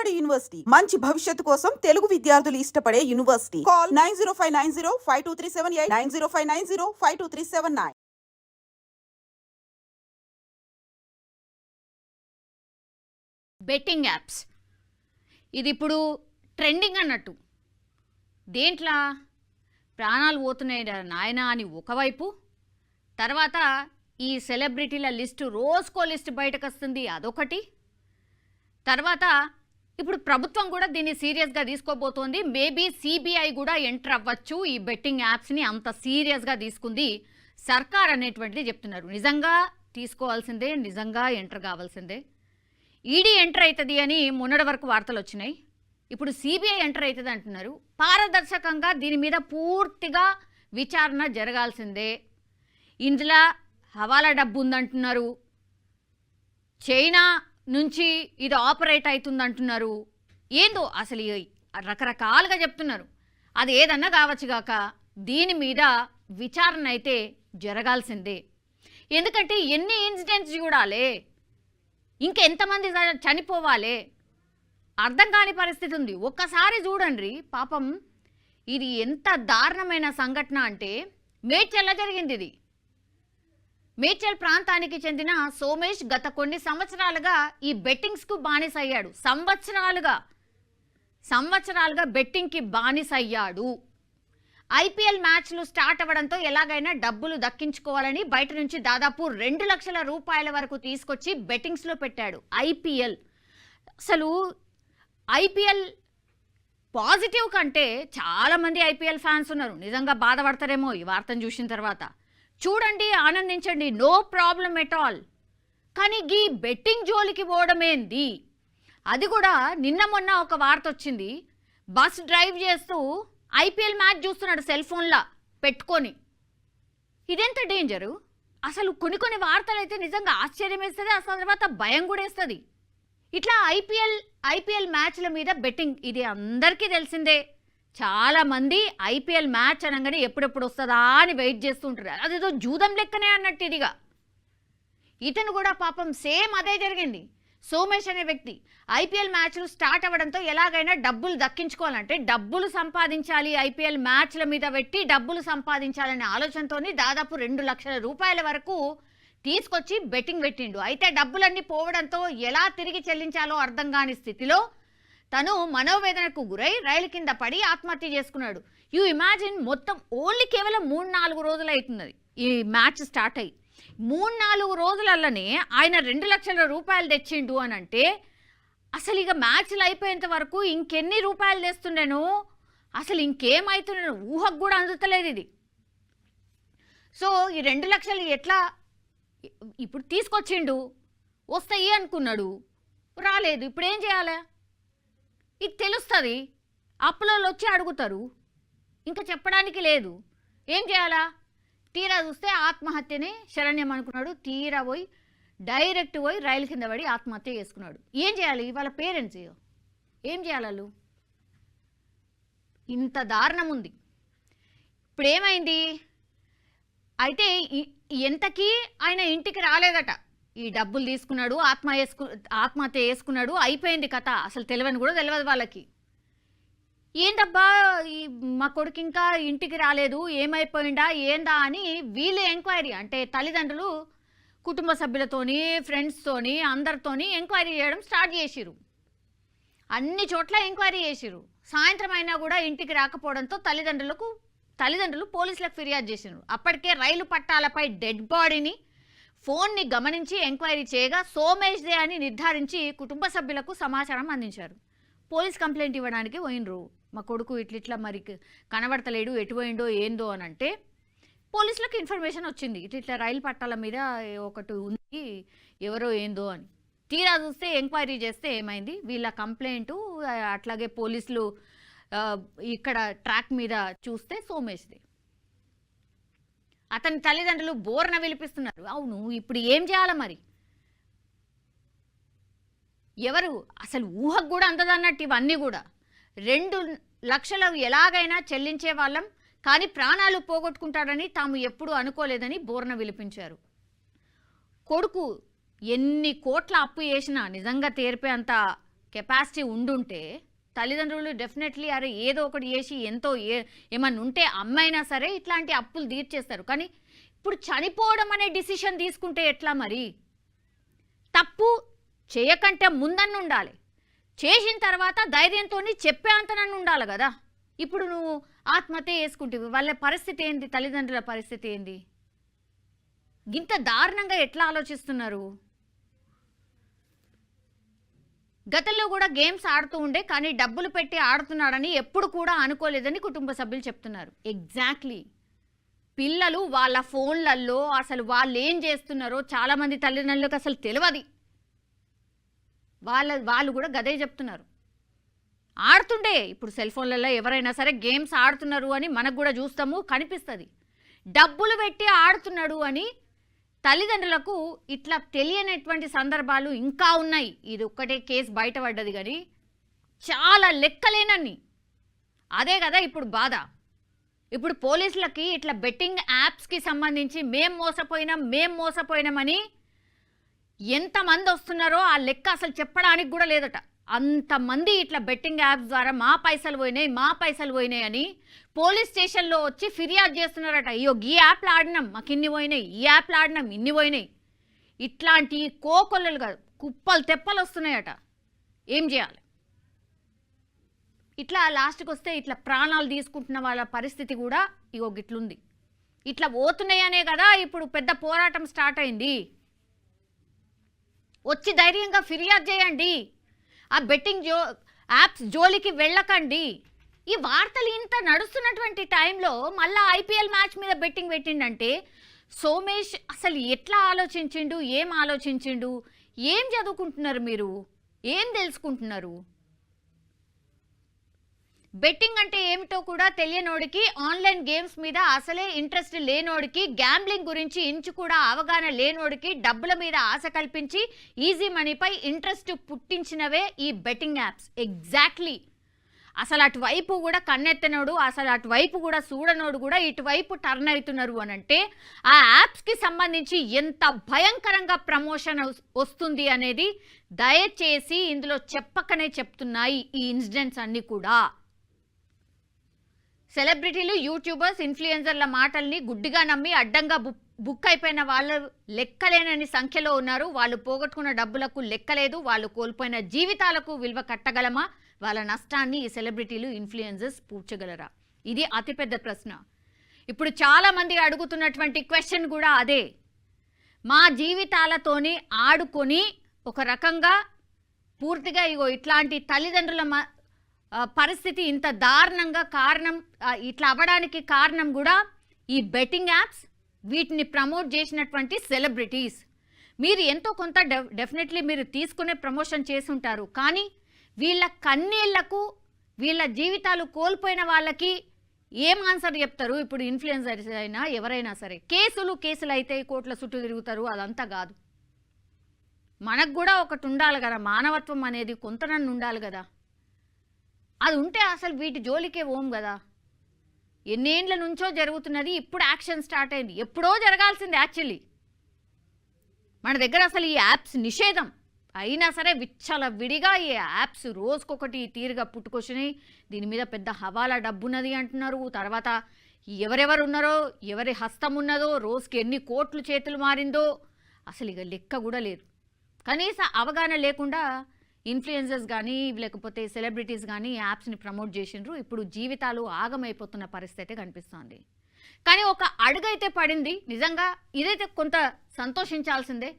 Vijayawada university. మంచి భవిష్యత్తు కోసం తెలుగు విద్యార్థులు ఇష్టపడే university. Call nine zero five nine zero five two three seven eight nine zero five nine zero five two three seven nine. Betting apps. ఇది ఇప్పుడు trending అన్నట్టు. దేంట్లా? ప్రాణాలు పోతున్నాయి నాయన నాయనా అని ఒకవైపు తర్వాత ఈ సెలబ్రిటీల లిస్టు రోజుకో లిస్టు బయటకు వస్తుంది అదొకటి. తర్వాత ఇప్పుడు ప్రభుత్వం కూడా దీన్ని సీరియస్గా తీసుకోబోతోంది. మేబీ సిబిఐ కూడా ఎంటర్ అవ్వచ్చు. ఈ బెట్టింగ్ యాప్స్ని అంత సీరియస్గా తీసుకుంది సర్కార్ అనేటువంటిది చెప్తున్నారు. నిజంగా తీసుకోవాల్సిందే నిజంగా ఎంటర్ కావాల్సిందే. ఈడీ ఎంటర్ అవుతుంది అని మొన్నటి వరకు వార్తలు వచ్చినాయి. ఇప్పుడు సిబిఐ ఎంటర్ అవుతుంది అంటున్నారు. పారదర్శకంగా దీని మీద పూర్తిగా విచారణ జరగాల్సిందే. ఇందులో హవాలా డబ్బు ఉందంటున్నారు. చైనా నుంచి ఇది ఆపరేట్ అవుతుంది అంటున్నారు ఏందో అసలు రకరకాలుగా చెప్తున్నారు. అది ఏదన్నా కావచ్చుగాక దీని మీద విచారణ అయితే జరగాల్సిందే. ఎందుకంటే ఎన్ని ఇన్సిడెంట్స్ చూడాలి? ఇంకెంతమంది చ- చనిపోవాలి? అర్థం కాని పరిస్థితి ఉంది. ఒక్కసారి చూడండి. పాపం ఇది ఎంత దారుణమైన సంఘటన అంటే మేడ్చల్ల జరిగింది ఇది. మేడ్చల్ ప్రాంతానికి చెందిన సోమేష్ గత కొన్ని సంవత్సరాలుగా ఈ బెట్టింగ్స్కు బానిస అయ్యాడు సంవత్సరాలుగా సంవత్సరాలుగా బెట్టింగ్కి బానిస అయ్యాడు ఐపీఎల్ మ్యాచ్లు స్టార్ట్ అవ్వడంతో ఎలాగైనా డబ్బులు దక్కించుకోవాలని బయట నుంచి దాదాపు రెండు లక్షల రూపాయల వరకు తీసుకొచ్చి బెట్టింగ్స్లో పెట్టాడు ఐపీఎల్ అసలు ఐపీఎల్ పాజిటివ్ కంటే చాలామంది ఐపీఎల్ ఫ్యాన్స్ ఉన్నారు. నిజంగా బాధపడతారేమో ఈ వార్తను చూసిన తర్వాత. చూడండి ఆనందించండి. No problem at all. కానీ గీ బెట్టింగ్ జోలికి పోవడమేంది? అది కూడా నిన్న మొన్న ఒక వార్త వచ్చింది. బస్ డ్రైవ్ చేస్తూ ఐపీఎల్ మ్యాచ్ చూస్తున్నాడు సెల్ ఫోన్లా పెట్టుకొని. ఇదెంత డేంజరు? అసలు కొన్ని కొన్ని వార్తలు అయితే నిజంగా ఆశ్చర్యం వేస్తుంది తర్వాత భయం కూడా వేస్తుంది. ఇట్లా ఐపీఎల్ ఐపీఎల్ మ్యాచ్ల మీద బెట్టింగ్ ఇది అందరికీ తెలిసిందే. చాలామంది ఐపీఎల్ మ్యాచ్ అనగానే ఎప్పుడెప్పుడు వస్తుందా అని వెయిట్ చేస్తుంటారు అదేదో జూదం లెక్కనే అన్నట్టు ఇదిగా. ఇతను కూడా పాపం సేమ్ అదే జరిగింది. సోమేష్ అనే వ్యక్తి ఐపీఎల్ మ్యాచ్లు స్టార్ట్ అవ్వడంతో ఎలాగైనా డబ్బులు దక్కించుకోవాలంటే డబ్బులు సంపాదించాలి ఐపీఎల్ మ్యాచ్ల మీద పెట్టి డబ్బులు సంపాదించాలనే ఆలోచనతోని దాదాపు రెండు లక్షల రూపాయల వరకు తీసుకొచ్చి బెట్టింగ్ పెట్టిండు. అయితే డబ్బులన్నీ పోవడంతో ఎలా తిరిగి చెల్లించాలో అర్థం కాని స్థితిలో తను మనోవేదనకు గురై రైలు కింద పడి ఆత్మహత్య చేసుకున్నాడు. యూ ఇమాజిన్ మొత్తం ఓన్లీ కేవలం మూడు నాలుగు రోజులు అవుతున్నది ఈ మ్యాచ్ స్టార్ట్ అయ్యి మూడు నాలుగు రోజులల్లనే ఆయన రెండు లక్షల రూపాయలు తెచ్చిండు అని అంటే అసలు ఇక మ్యాచ్లు అయిపోయేంత వరకు ఇంకెన్ని రూపాయలు తెస్తుండేను? అసలు ఇంకేమవుతున్నాను ఊహకు కూడా అందుతలేదు ఇది. సో ఈ రెండు లక్షలు ఎట్లా ఇప్పుడు తీసుకొచ్చిండు? వస్తాయి అనుకున్నాడు. రాలేదు. ఇప్పుడు ఏం చేయాలి? ఇది తెలుస్తుంది. అప్పులలో వచ్చి అడుగుతారు. ఇంకా చెప్పడానికి లేదు. ఏం చేయాలా? తీరా చూస్తే ఆత్మహత్యనే శరణ్యం అనుకున్నాడు. తీరా పోయి డైరెక్ట్ పోయి రైలు కింద పడి ఆత్మహత్య చేసుకున్నాడు. ఏం చేయాలి? వాళ్ళ పేరెంట్స్ ఏం చేయాలి వాళ్ళు? ఇంత దారుణం ఉంది. ఇప్పుడు ఏమైంది? అయితే ఎంతకీ ఆయన ఇంటికి రాలేదట. ఈ డబ్బులు తీసుకున్నాడు ఆత్మ వేసుకు ఆత్మహత్య చేసుకున్నాడు అయిపోయింది కథ. అసలు తెలియని కూడా తెలియదు వాళ్ళకి. ఏందబ్బా ఈ మా కొడుకు ఇంకా ఇంటికి రాలేదు ఏమైపోయిందా ఏందా అని వీళ్ళు ఎంక్వైరీ. అంటే తల్లిదండ్రులు కుటుంబ సభ్యులతోని ఫ్రెండ్స్తోని అందరితోని ఎంక్వైరీ చేయడం స్టార్ట్ చేసిరు అన్ని చోట్ల ఎంక్వైరీ చేసిరు సాయంత్రం అయినా కూడా ఇంటికి రాకపోవడంతో తల్లిదండ్రులకు తల్లిదండ్రులు పోలీసులకు ఫిర్యాదు చేసినారు అప్పటికే రైలు పట్టాలపై డెడ్ బాడీని ఫోన్ని గమనించి ఎంక్వైరీ చేయగా సోమేష్దే అని నిర్ధారించి కుటుంబ సభ్యులకు సమాచారం అందించారు. పోలీస్ కంప్లైంట్ ఇవ్వడానికి పోయినరు మా కొడుకు ఇట్లిట్లా మరి కనబడతలేడు ఎటుపోయిండో ఏందో అని అంటే పోలీసులకు ఇన్ఫర్మేషన్ వచ్చింది. ఇట్లా రైలు పట్టాల మీద ఒకటి ఉంది ఎవరో ఏందో అని. తీరా చూస్తే ఎంక్వైరీ చేస్తే ఏమైంది? వీళ్ళ కంప్లైంట్ అట్లాగే పోలీసులు ఇక్కడ ట్రాక్ మీద చూస్తే సోమేష్ది అతని తల్లిదండ్రులు బోర్న విలిపిస్తున్నారు. అవును ఇప్పుడు ఏం చేయాలి మరి? ఎవరు? అసలు ఊహకు కూడా అందదన్నట్టు ఇవన్నీ కూడా. రెండు లక్షలు ఎలాగైనా చెల్లించే వాళ్ళం కానీ ప్రాణాలు పోగొట్టుకుంటాడని తాము ఎప్పుడూ అనుకోలేదని బోర్న విలిపించారు. కొడుకు ఎన్ని కోట్ల అప్పు చేసినా నిజంగా తీర్పే అంత కెపాసిటీ ఉండుంటే తల్లిదండ్రులు డెఫినెట్లీ అరే ఏదో ఒకటి చేసి ఎంతో ఏ ఏమన్నా ఉంటే అమ్మైనా సరే ఇట్లాంటి అప్పులు తీర్చేస్తారు. కానీ ఇప్పుడు చనిపోవడం అనే డిసిషన్ తీసుకుంటే ఎట్లా మరి? తప్పు చేయకంటే ముందన్న ఉండాలి. చేసిన తర్వాత ధైర్యంతో చెప్పే అంతనన్ను ఉండాలి కదా. ఇప్పుడు నువ్వు ఆత్మహత్య చేసుకుంటే వాళ్ళ పరిస్థితి ఏంది? తల్లిదండ్రుల పరిస్థితి ఏంది? ఇంత దారుణంగా ఎట్లా ఆలోచిస్తున్నారు? గతంలో కూడా గేమ్స్ ఆడుతూ ఉండే కానీ డబ్బులు పెట్టి ఆడుతున్నాడని ఎప్పుడు కూడా అనుకోలేదని కుటుంబ సభ్యులు చెప్తున్నారు. ఎగ్జాక్ట్లీ పిల్లలు వాళ్ళ ఫోన్లలో అసలు వాళ్ళు ఏం చేస్తున్నారో చాలామంది తల్లిదండ్రులకు అసలు తెలియదు వాళ్ళ వాళ్ళు కూడా గదే చెప్తున్నారు. ఆడుతుండే ఇప్పుడు సెల్ ఫోన్లలో ఎవరైనా సరే గేమ్స్ ఆడుతున్నారు అని మనకు కూడా చూస్తాము కనిపిస్తుంది. డబ్బులు పెట్టి ఆడుతున్నాడు అని తల్లిదండ్రులకు ఇట్లా తెలియనటువంటి సందర్భాలు ఇంకా ఉన్నాయి. ఇది ఒక్కటే కేసు బయటపడ్డది కానీ చాలా లెక్కలేనన్ని. అదే కదా ఇప్పుడు బాధ. ఇప్పుడు పోలీసులకి ఇట్లా బెట్టింగ్ యాప్స్కి సంబంధించి మేం మోసపోయినాం మేం మోసపోయినామని ఎంతమంది వస్తున్నారో ఆ లెక్క అసలు చెప్పడానికి కూడా లేదట. అంతమంది ఇట్లా బెట్టింగ్ యాప్స్ ద్వారా మా పైసలు పోయినాయి మా పైసలు పోయినాయి అని పోలీస్ స్టేషన్లో వచ్చి ఫిర్యాదు చేస్తున్నారట. అయ్యో ఈ యాప్లు ఆడినాం మాకు ఇన్ని పోయినాయి ఈ యాప్లు ఆడినాం ఇన్ని పోయినాయి. ఇట్లాంటి కోకొల్లలు కాదు కుప్పలు తెప్పలు వస్తున్నాయట. ఏం చేయాలి? ఇట్లా లాస్ట్కి వస్తే ఇట్లా ప్రాణాలు తీసుకుంటున్న వాళ్ళ పరిస్థితి కూడా ఇగో గిట్లుంది. ఇట్లా పోతున్నాయనే కదా ఇప్పుడు పెద్ద పోరాటం స్టార్ట్ అయింది. వచ్చి ధైర్యంగా ఫిర్యాదు చేయండి. ఆ బెట్టింగ్ జో యాప్స్ జోలికి వెళ్ళకండి. ఈ వార్తలు ఇంత నడుస్తున్నటువంటి టైంలో మళ్ళా ఐపీఎల్ మ్యాచ్ మీద బెట్టింగ్ పెట్టిండంటే సోమేష్ అసలు ఎట్లా ఆలోచించిండు ఏం ఆలోచించిండు ఏం చదువుకుంటున్నారు మీరు ఏం తెలుసుకుంటున్నారు? బెట్టింగ్ అంటే ఏమిటో కూడా తెలియనోడికి ఆన్లైన్ గేమ్స్ మీద అసలే ఇంట్రెస్ట్ లేనోడికి గ్యాంబ్లింగ్ గురించి ఇంచు కూడా అవగాహన లేనోడికి డబ్బుల మీద ఆశ కల్పించి ఈజీ మనీపై ఇంట్రెస్ట్ పుట్టించినవే ఈ బెట్టింగ్ యాప్స్. ఎగ్జాక్ట్లీ. అసలు అటువైపు కూడా కన్నెత్తనోడు అసలు అటువైపు కూడా చూడనోడు కూడా ఇటువైపు టర్న్ అవుతున్నారు అని అంటే ఆ యాప్స్కి సంబంధించి ఎంత భయంకరంగా ప్రమోషన్ వస్తుంది అనేది దయచేసి ఇందులో చెప్పకనే చెప్తున్నాయి ఈ ఇన్సిడెంట్స్ అన్నీ కూడా. సెలబ్రిటీలు యూట్యూబర్స్ ఇన్ఫ్లుయెన్సర్ల మాటల్ని గుడ్డిగా నమ్మి అడ్డంగా బుక్ బుక్ అయిపోయిన వాళ్ళు లెక్కలేనని సంఖ్యలో ఉన్నారు. వాళ్ళు పోగొట్టుకున్న డబ్బులకు లెక్కలేదు. వాళ్ళు కోల్పోయిన జీవితాలకు విలువ కట్టగలమా? వాళ్ళ నష్టాన్ని ఈ సెలబ్రిటీలు ఇన్ఫ్లుయెన్సర్స్ పూడ్చగలరా? ఇది అతిపెద్ద ప్రశ్న. ఇప్పుడు చాలా మంది అడుగుతున్నటువంటి క్వశ్చన్ కూడా అదే. మా జీవితాలతోనే ఆడుకొని ఒక రకంగా పూర్తిగా ఇగో ఇట్లాంటి తల్లిదండ్రుల పరిస్థితి ఇంత దారుణంగా కారణం ఇట్లా అవ్వడానికి కారణం కూడా ఈ బెట్టింగ్ యాప్స్ వీటిని ప్రమోట్ చేసినటువంటి సెలబ్రిటీస్. మీరు ఎంతో కొంత డెఫినెట్లీ మీరు తీసుకునే ప్రమోషన్ చేసి ఉంటారు కానీ వీళ్ళ కన్నీళ్ళకు వీళ్ళ జీవితాలు కోల్పోయిన వాళ్ళకి ఏం ఆన్సర్ చెప్తారు? ఇప్పుడు ఇన్ఫ్లుయెన్సర్స్ అయినా ఎవరైనా సరే కేసులు కేసులు అయితే కోట్ల చుట్టూ తిరుగుతారు అదంతా కాదు. మనకు కూడా ఒకటి ఉండాలి కదా మానవత్వం అనేది కొంతనన్ను ఉండాలి కదా. అది ఉంటే అసలు వీటి జోలికే ఓం కదా. ఎన్నేండ్ల నుంచో జరుగుతున్నది ఇప్పుడు యాక్షన్ స్టార్ట్ అయింది. ఎప్పుడో జరగాల్సింది యాక్చువల్లీ. మన దగ్గర అసలు ఈ యాప్స్ నిషేధం. అయినా సరే విచ్చల విడిగా ఈ యాప్స్ రోజుకొకటి తీరుగా పుట్టుకొచ్చినాయి. దీని మీద పెద్ద హవాలా డబ్బున్నది అంటున్నారు. తర్వాత ఎవరెవరు ఉన్నారో ఎవరి హస్తం ఉన్నదో రోజుకి ఎన్ని కోట్లు చేతులు మారిందో అసలు ఇక లెక్క కూడా లేదు. కనీస అవగాహన లేకుండా ఇన్ఫ్లుయెన్సర్స్ కానీ లేకపోతే సెలబ్రిటీస్ కానీ యాప్స్ని ప్రమోట్ చేసిండ్రు. ఇప్పుడు జీవితాలు ఆగమైపోతున్న పరిస్థితి కనిపిస్తోంది. కానీ ఒక అడుగైతే పడింది. నిజంగా ఇదైతే కొంత సంతోషించాల్సిందే.